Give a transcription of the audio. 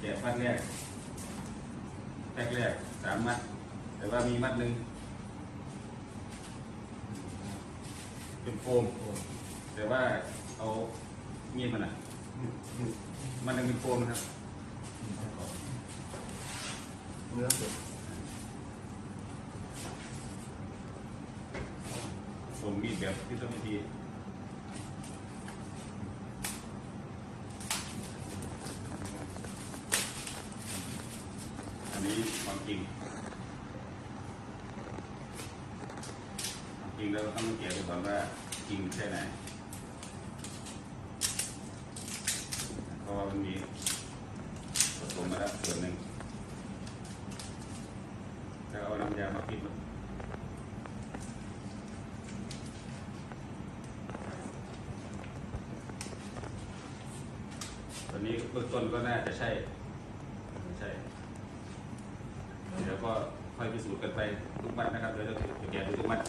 แกะมัดแรกแรกแรกสามมัด แต่ว่ามีมัดหนึ่งเป็นโฟมแต่ว่าเอามีดมันอะมันยังเป็นโฟมนะครับเนื้อสดผมมีดแบบยุทธวิธีอันนี้ ความจริงความจริงแล้วเราต้องเกี่ยวดูก่อนว่าจริงแค่ไหนเพราะว่ามันมีผสมมาแล้วส่วนหนึ่งแล้วเอาน้ำยามาปิดมันตอนนี้เบื้องต้นก็น่าจะใช่ใช่ ก็ค่อยพิสูจน์กันไปทุกวันนะครับเดี๋ยวเราจะแกะดูทุกวัน